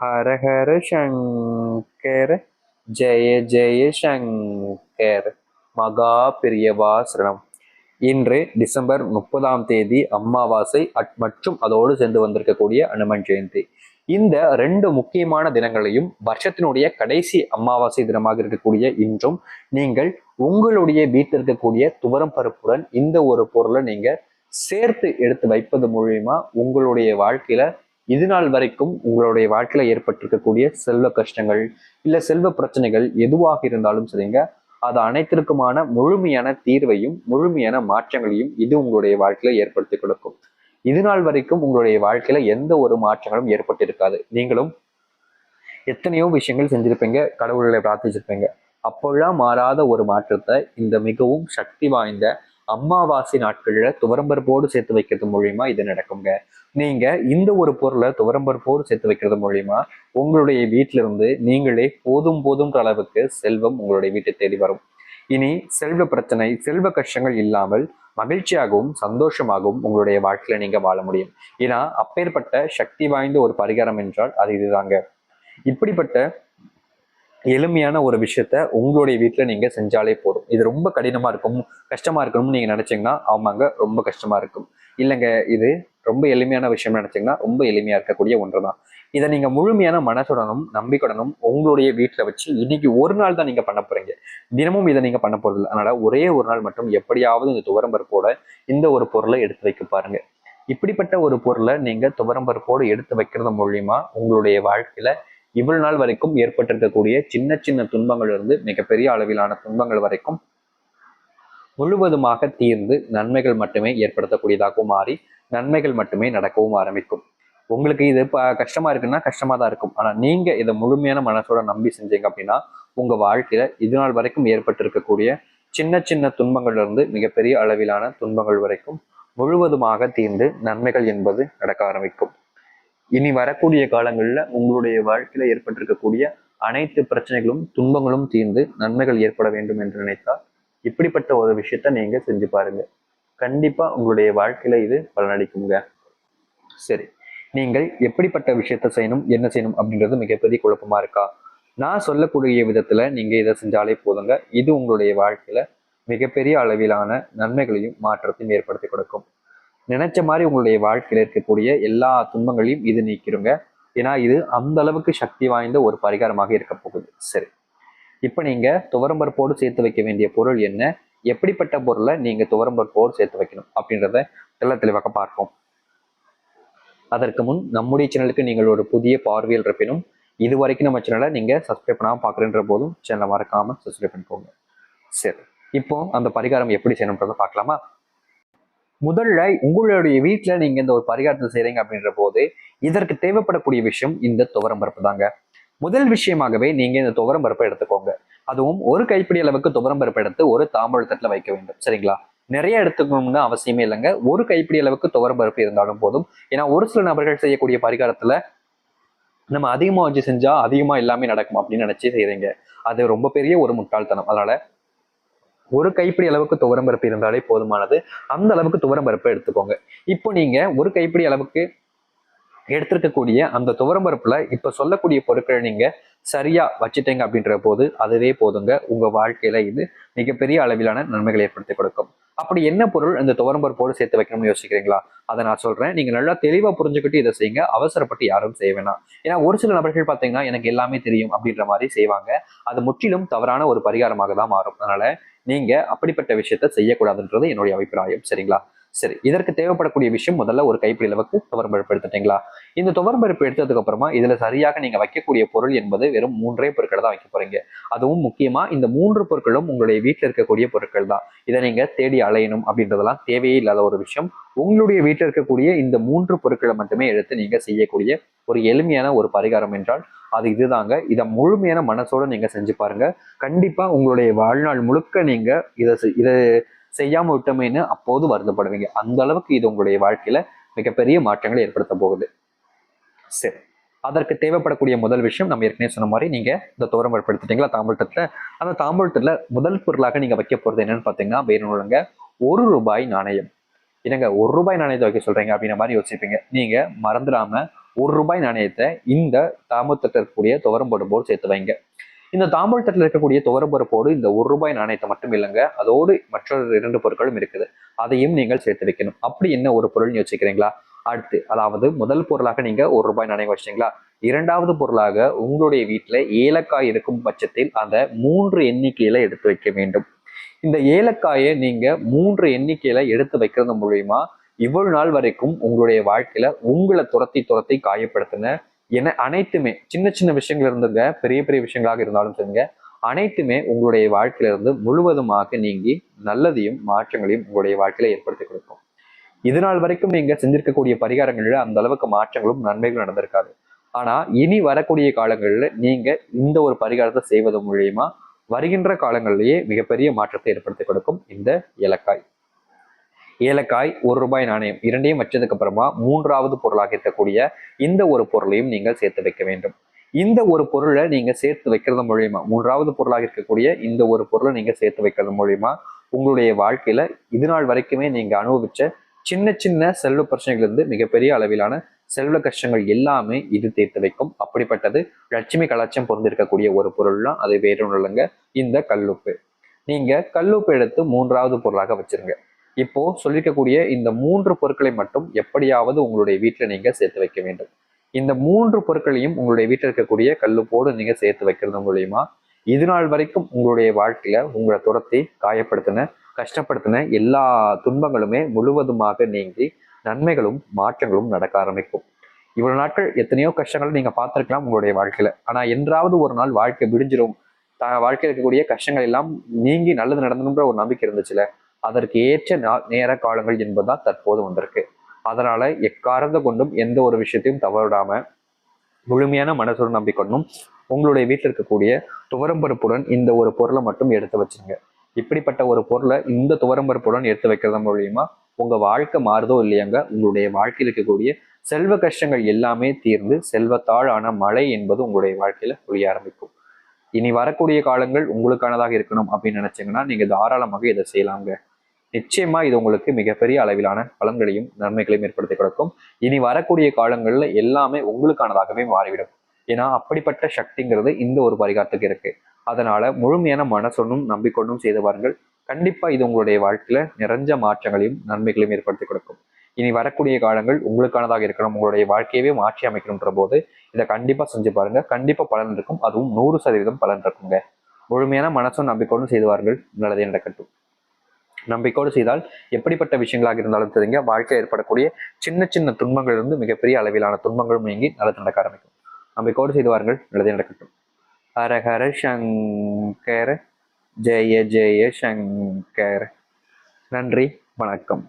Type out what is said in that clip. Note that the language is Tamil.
ஹர ஹர சங்கர ஜெய ஜெய சங்கர் மகா பிரியவா சரணம். இன்று டிசம்பர் முப்பதாம் தேதி அமாவாசை அட்- மற்றும் அதோடு சேர்ந்து வந்திருக்கக்கூடிய அனுமன் ஜெயந்தி. இந்த ரெண்டு முக்கியமான தினங்களையும் வருஷத்தினுடைய கடைசி அமாவாசை தினமாக இருக்கக்கூடிய இன்றும் நீங்கள் உங்களுடைய வீட்டில் இருக்கக்கூடிய துவரம் பருப்புடன் இந்த ஒரு பொருளை நீங்க சேர்த்து எடுத்து வைப்பது மூலியமா உங்களுடைய வாழ்க்கையில இது நாள் வரைக்கும் உங்களுடைய வாழ்க்கையில ஏற்பட்டிருக்கக்கூடிய செல்வ கஷ்டங்கள் இல்ல செல்வ பிரச்சனைகள் எதுவாக இருந்தாலும் சரிங்க அது அனைத்திற்குமான முழுமையான தீர்வையும் முழுமையான மாற்றங்களையும் இது உங்களுடைய வாழ்க்கையில ஏற்படுத்தி கொடுக்கும். இது நாள் வரைக்கும் உங்களுடைய வாழ்க்கையில எந்த ஒரு மாற்றங்களும் ஏற்பட்டிருக்காது. நீங்களும் எத்தனையோ விஷயங்கள் செஞ்சிருப்பீங்க கடவுளை பிரார்த்திச்சிருப்பீங்க. அப்போல்லாம் மாறாத ஒரு மாற்றத்தை இந்த மிகவும் சக்தி வாய்ந்த அமாவாசை நாட்கள்ல துவரம்பருப்போடு சேர்த்து வைக்கிறது மூலியமா இது நடக்குங்க. நீங்க இந்த ஒரு பொருளை துவரம்பருப்போடு சேர்த்து வைக்கிறது மூலியமா உங்களுடைய வீட்டில இருந்து நீங்களே போதும் போதும் அளவுக்கு செல்வம் உங்களுடைய வீட்டை தேடி வரும். இனி செல்வ பிரச்சனை செல்வ கஷ்டங்கள் இல்லாமல் மகிழ்ச்சியாகவும் சந்தோஷமாகவும் உங்களுடைய வாழ்க்கையில நீங்க வாழ முடியும். ஏன்னா அப்பேற்பட்ட சக்தி வாய்ந்த ஒரு பரிகாரம் என்றால் அது இதுதாங்க. இப்படிப்பட்ட எளிமையான ஒரு விஷயத்த உங்களுடைய வீட்டில் நீங்க செஞ்சாலே போதும். இது ரொம்ப கடினமா இருக்கும் கஷ்டமா இருக்கணும்னு நீங்க நினைச்சீங்கன்னா ஆமாங்க ரொம்ப கஷ்டமா இருக்கும். இல்லைங்க இது ரொம்ப எளிமையான விஷயம் நினைச்சீங்கன்னா ரொம்ப எளிமையா இருக்கக்கூடிய ஒன்று தான் இதை நீங்க முழுமையான மனசுடனும் நம்பிக்கையுடனும் உங்களுடைய வீட்டில் வச்சு இன்னைக்கு ஒரு நாள் தான் நீங்க பண்ண போறீங்க. தினமும் இதை நீங்க பண்ண போறது அதனால ஒரே ஒரு நாள் மட்டும் எப்படியாவது இந்த துவரம்பருப்போட இந்த ஒரு பொருளை எடுத்து வைக்க பாருங்க. இப்படிப்பட்ட ஒரு பொருளை நீங்க துவரம்பருப்போடு எடுத்து வைக்கிறது மூலியமா உங்களுடைய வாழ்க்கையில இவ்வளவு நாள் வரைக்கும் ஏற்பட்டிருக்கக்கூடிய சின்ன சின்ன துன்பங்கள் இருந்து மிகப்பெரிய அளவிலான துன்பங்கள் வரைக்கும் முழுவதுமாக தீர்ந்து நன்மைகள் மட்டுமே ஏற்படுத்தக்கூடியதாகவும் மாறி நன்மைகள் மட்டுமே நடக்கவும் ஆரம்பிக்கும். உங்களுக்கு இது இப்போ கஷ்டமா இருக்குன்னா கஷ்டமா தான் இருக்கும். ஆனா நீங்க இதை முழுமையான மனசோட நம்பி செஞ்சீங்க அப்படின்னா உங்க வாழ்க்கையில இது நாள் வரைக்கும் ஏற்பட்டிருக்கக்கூடிய சின்ன சின்ன துன்பங்கள்ல இருந்து மிகப்பெரிய அளவிலான துன்பங்கள் வரைக்கும் முழுவதுமாக தீர்ந்து நன்மைகள் என்பது நடக்க ஆரம்பிக்கும். இனி வரக்கூடிய காலங்களில் உங்களுடைய வாழ்க்கையில ஏற்பட்டிருக்கக்கூடிய அனைத்து பிரச்சனைகளும் துன்பங்களும் தீர்ந்து நன்மைகள் ஏற்பட வேண்டும் என்று நினைத்தால் இப்படிப்பட்ட ஒரு விஷயத்த நீங்க செஞ்சு பாருங்க. கண்டிப்பாக உங்களுடைய வாழ்க்கையில் இது பலனளிக்குங்க சரி நீங்கள் எப்படிப்பட்ட விஷயத்த செய்யணும் என்ன செய்யணும் அப்படின்றது மிகப்பெரிய குழப்பமா இருக்கா? நான் சொல்லக்கூடிய விதத்துல நீங்க இதை செஞ்சாலே போதுங்க. இது உங்களுடைய வாழ்க்கையில மிகப்பெரிய அளவிலான நன்மைகளையும் மாற்றத்தையும் ஏற்படுத்தி கொடுக்கும். நினைச்ச மாதிரி உங்களுடைய வாழ்க்கையில இருக்கக்கூடிய எல்லா துன்பங்களையும் இது நீக்கிருங்க. ஏன்னா இது அந்த அளவுக்கு சக்தி வாய்ந்த ஒரு பரிகாரமாக இருக்க போகுது. சரி இப்போ நீங்க துவரம்பருப்போடு சேர்த்து வைக்க வேண்டிய பொருள் என்ன? எப்படிப்பட்ட பொருளை நீங்க துவரம்பருப்போடு சேர்த்து வைக்கணும் அப்படின்றத தெள்ள தெளிவாக பார்ப்போம். அதற்கு முன் நம்முடைய சேனலுக்கு நீங்கள் ஒரு புதிய பார்வையில் இருப்பினும் இது வரைக்கும் நம்ம சேனலை நீங்க சப்ஸ்கிரைப் பண்ணாமல் பார்க்குறன்ற போதும் சேனலை மறக்காம சப்ஸ்கிரைப் பண்ணிக்கோங்க. சரி இப்போ அந்த பரிகாரம் எப்படி செய்யணுன்றதை பார்க்கலாமா? முதல்ல உங்களுடைய வீட்டுல நீங்க இந்த ஒரு பரிகாரத்தை செய்றீங்க அப்படின்ற போது இதற்கு தேவைப்படக்கூடிய விஷயம் இந்த துவரம் பருப்பு தாங்க. முதல் விஷயமாகவே நீங்க இந்த துவரம் பருப்பை எடுத்துக்கோங்க. அதுவும் ஒரு கைப்பிடி அளவுக்கு துவரம் பருப்பு எடுத்து ஒரு தாம்பூல தட்டுல வைக்க வேண்டும். சரிங்களா? நிறைய எடுத்துக்கணும்னு அவசியமே இல்லைங்க. ஒரு கைப்பிடி அளவுக்கு துவரம் பருப்பு இருந்தாலும் போதும். ஏன்னா ஒரு சில நபர்கள் செய்யக்கூடிய பரிகாரத்துல நம்ம அதிகமா வச்சு செஞ்சா அதிகமா எல்லாமே நடக்கும் அப்படின்னு நினைச்சு செய்யறீங்க அது ரொம்ப பெரிய ஒரு முட்டாள்தனம். அதனால ஒரு கைப்பிடி அளவுக்கு துவரம் பருப்பு இருந்தாலே போதுமானது. அந்த அளவுக்கு துவரம் பருப்பு எடுத்துக்கோங்க. இப்போ நீங்க ஒரு கைப்பிடி அளவுக்கு எடுத்திருக்கக்கூடிய அந்த துவரம்பருப்புல இப்ப சொல்லக்கூடிய பொருட்களை நீங்க சரியா வச்சுட்டீங்க அப்படின்ற போது அதுவே போதுங்க. உங்க வாழ்க்கையில இது மிகப்பெரிய அளவிலான நன்மைகளை ஏற்படுத்தி கொடுக்கும். அப்படி என்ன பொருள் இந்த துவரம்பருப்போடு சேர்த்து வைக்கணும்னு யோசிக்கிறீங்களா? அதை நான் சொல்றேன். நீங்க நல்லா தெளிவா புரிஞ்சுக்கிட்டு இதை செய்யுங்க. அவசரப்பட்டு யாரும் செய்ய வேணாம். ஏன்னா ஒரு சில நபர்கள் பாத்தீங்கன்னா எனக்கு எல்லாமே தெரியும் அப்படின்ற மாதிரி செய்வாங்க. அது முற்றிலும் தவறான ஒரு பரிகாரமாக தான் மாறும். அதனால நீங்க அப்படிப்பட்ட விஷயத்த செய்யக்கூடாதுன்றது என்னுடைய அபிப்பிராயம். சரிங்களா? சரி இதற்கு தேவைப்படக்கூடிய விஷயம் முதல்ல ஒரு கைப்பிடி அளவுக்கு துவரம் பருப்பு எடுத்துட்டீங்களா? இந்த துவரம் பருப்பு எடுத்ததுக்கு அப்புறமா இதுல சரியாக நீங்க வைக்கக்கூடிய பொருள் என்பது வெறும் மூன்றே பொருட்களை தான் வைக்க போறீங்க. அதுவும் முக்கியமா இந்த மூன்று பொருட்களும் உங்களுடைய வீட்டில் இருக்கக்கூடிய பொருட்கள் தான். இதை நீங்க தேடி அலையணும் அப்படின்றதெல்லாம் தேவையே இல்லாத ஒரு விஷயம். உங்களுடைய வீட்டில் இருக்கக்கூடிய இந்த மூன்று பொருட்களை மட்டுமே எடுத்து நீங்க செய்யக்கூடிய ஒரு எளிமையான ஒரு பரிகாரம் என்றால் அது இதுதாங்க. இதை முழுமையான மனசோட நீங்க செஞ்சு பாருங்க. கண்டிப்பா உங்களுடைய வாழ்நாள் முழுக்க நீங்க இதை இதை செய்யாமல் விட்டோமேன்னு அப்போது வருத்தப்படுவீங்க. அந்த அளவுக்கு இது உங்களுடைய வாழ்க்கையில மிகப்பெரிய மாற்றங்களை ஏற்படுத்த போகுது. சரி. அதற்கு தேவைப்படக்கூடிய முதல் விஷயம் நம்ம ஏற்கனவே சொன்ன மாதிரி நீங்க இந்த தோரம் ஏற்படுத்திட்டீங்களா? தாம்பூலத்தில். அந்த தாம்பூலத்தில் முதல் பொருளாக நீங்க வைக்க போறது என்னன்னு பார்த்தீங்கன்னா வேணுங்க ஒரு ரூபாய் நாணயம். என்னங்க ஒரு ரூபாய் நாணயத்தை வைக்க சொல்றீங்க அப்படின்ற மாதிரி யோசிப்பீங்க. நீங்க மறந்துடாம ஒரு ரூபாய் நாணயத்தை இந்த தாம்பூலத்தில் இருக்கக்கூடிய துவரம் போடும்போது சேர்த்து வைங்க. இந்த தாம்பூலத்தில் இருக்கக்கூடிய துவரப்பருப்போடு இந்த ஒரு ரூபாய் நாணயத்தை மட்டும் இல்லைங்க. அதோடு மற்றொரு இரண்டு பொருட்களும் இருக்குது. அதையும் நீங்கள் சேர்த்து வைக்கணும். அப்படி என்ன ஒரு பொருள் யோசிக்கிறீங்களா? அடுத்து அதாவது முதல் பொருளாக நீங்க ஒரு ரூபாய் நாணயம் வச்சிட்டீங்களா? இரண்டாவது பொருளாக உங்களுடைய வீட்டில் ஏலக்காய் இருக்கும் பட்சத்தில் அந்த மூன்று எண்ணிக்கையில எடுத்து வைக்க வேண்டும். இந்த ஏலக்காயை நீங்க மூன்று எண்ணிக்கையில எடுத்து வைக்கிறது மூலியமா இவ்வளவு நாள் வரைக்கும் உங்களுடைய வாழ்க்கையில உங்களை துரத்தி துரத்தி காயப்படுத்தின என அனைத்துமே சின்ன சின்ன விஷயங்கள் இருந்துங்க பெரிய பெரிய விஷயங்களாக இருந்தாலும் சரிங்க. அனைத்துமே உங்களுடைய வாழ்க்கையில இருந்து முழுவதுமாக நீங்கி நல்லதையும் மாற்றங்களையும் உங்களுடைய வாழ்க்கையில ஏற்படுத்தி கொடுக்கும். இது நாள் வரைக்கும் நீங்க செஞ்சிருக்கக்கூடிய பரிகாரங்கள்ல அந்த அளவுக்கு மாற்றங்களும் நன்மைகளும் நடந்திருக்காது. ஆனா இனி வரக்கூடிய காலங்களில் நீங்க இந்த ஒரு பரிகாரத்தை செய்வது மூலியமா வருகின்ற காலங்களிலேயே மிகப்பெரிய மாற்றத்தை ஏற்படுத்தி கொடுக்கும் இந்த இலக்காய் ஏலக்காய் ஒரு ரூபாய் நாணயம் இரண்டையும் வச்சதுக்கு அப்புறமா மூன்றாவது பொருளாக இருக்கக்கூடிய இந்த ஒரு பொருளையும் நீங்கள் சேர்த்து வைக்க வேண்டும். இந்த ஒரு பொருளை நீங்க சேர்த்து வைக்கிறது மூலியமா மூன்றாவது பொருளாக இருக்கக்கூடிய இந்த ஒரு பொருளை நீங்க சேர்த்து வைக்கிறது மூலியமா உங்களுடைய வாழ்க்கையில இது நாள் வரைக்குமே நீங்க அனுபவிச்ச சின்ன சின்ன செல்வ பிரச்சனைகள் இருந்து மிகப்பெரிய அளவிலான செல்வ கஷ்டங்கள் எல்லாமே இது தீர்த்து வைக்கும். அப்படிப்பட்டது லட்சுமி கலாச்சம் பொருந்திருக்கக்கூடிய ஒரு பொருள்லாம் அது வேறு இல்லைங்க இந்த கல்லுப்பு. நீங்க கல்லுப்பு எடுத்து மூன்றாவது பொருளாக வச்சிருங்க. இப்போ சொல்லிருக்கக்கூடிய இந்த மூன்று பொருட்களை மட்டும் எப்படியாவது உங்களுடைய வீட்டில் நீங்க சேர்த்து வைக்க வேண்டும். இந்த மூன்று பொருட்களையும் உங்களுடைய வீட்டில் இருக்கக்கூடிய கல்லுப்போடு நீங்க சேர்த்து வைக்கிறது மூலியமா இது நாள் வரைக்கும் உங்களுடைய வாழ்க்கையில உங்களை துரத்தி காயப்படுத்தின கஷ்டப்படுத்தின எல்லா துன்பங்களுமே முழுவதுமாக நீங்கி நன்மைகளும் மாற்றங்களும் நடக்க ஆரம்பிக்கும். இவ்வளவு நாட்கள் எத்தனையோ கஷ்டங்களை நீங்க பார்த்துருக்கலாம் உங்களுடைய வாழ்க்கையில. ஆனா என்றாவது ஒரு நாள் வாழ்க்கை விடிஞ்சிரும். த வாழ்க்கையில் இருக்கக்கூடிய கஷ்டங்கள் எல்லாம் நீங்கி நல்லது நடந்தணுன்ற ஒரு நம்பிக்கை இருந்துச்சுல. அதற்கு ஏற்ற நேர காலங்கள் என்பதுதான் தற்போது வந்திருக்கு. அதனால எக்காரந்த கொண்டும் எந்த ஒரு விஷயத்தையும் தவறிடாம முழுமையான மனசுடன் நம்பிக்கொண்டும் உங்களுடைய வீட்டில் இருக்கக்கூடிய துவரம்பருப்புடன் இந்த ஒரு பொருளை மட்டும் எடுத்து வச்சுருங்க. இப்படிப்பட்ட ஒரு பொருளை இந்த துவரம்பருப்புடன் எடுத்து வைக்கிறது மூலியமா உங்க வாழ்க்கை மாறுதோ இல்லையாங்க உங்களுடைய வாழ்க்கையில் இருக்கக்கூடிய செல்வ கஷ்டங்கள் எல்லாமே தீர்ந்து செல்வத்தாழான மழை என்பது உங்களுடைய வாழ்க்கையில புரிய ஆரம்பிக்கும். இனி வரக்கூடிய காலங்கள் உங்களுக்கானதாக இருக்கணும் அப்படின்னு நினைச்சீங்கன்னா நீங்க தாராளமாக இதை செய்யலாங்க. நிச்சயமா இது உங்களுக்கு மிகப்பெரிய அளவிலான பலன்களையும் நன்மைகளையும் ஏற்படுத்தி கொடுக்கும். இனி வரக்கூடிய காலங்கள்ல எல்லாமே உங்களுக்கானதாகவே மாறிவிடும். ஏன்னா அப்படிப்பட்ட சக்திங்கிறது இந்த ஒரு பரிகாரத்துக்கு இருக்கு. அதனால முழுமையான மனசொன்னும் நம்பிக்கொண்டும் செய்து பாருங்கள். கண்டிப்பா இது உங்களுடைய வாழ்க்கையில நிறைஞ்ச மாற்றங்களையும் நன்மைகளையும் ஏற்படுத்தி கொடுக்கும். இனி வரக்கூடிய காலங்கள் உங்களுக்கானதாக இருக்கணும். உங்களுடைய வாழ்க்கையவே மாற்றி அமைக்கணுன்ற போது இதை கண்டிப்பா செஞ்சு பாருங்க. கண்டிப்பா பலன் இருக்கும். அதுவும் நூறு சதவீதம் பலன் இருக்குங்க. முழுமையான மனசும் நம்பிக்கையோடும் செய்துவார்கள் நல்லதே நடக்கட்டும். நம்பிக்கையோடு செய்தால் எப்படிப்பட்ட விஷயங்களாக இருந்தாலும் தெரியுங்க வாழ்க்கையில் ஏற்படக்கூடிய சின்ன சின்ன துன்பங்கள் இருந்து மிகப்பெரிய அளவிலான துன்பங்களும் நீங்கி நல்லது நடக்க ஆரம்பிக்கும். நம்பிக்கையோடு செய்துவார்கள் நல்லதே நடக்கட்டும். ஹரஹர சங்கர. ஜெய ஜெய சங்கர். நன்றி வணக்கம்.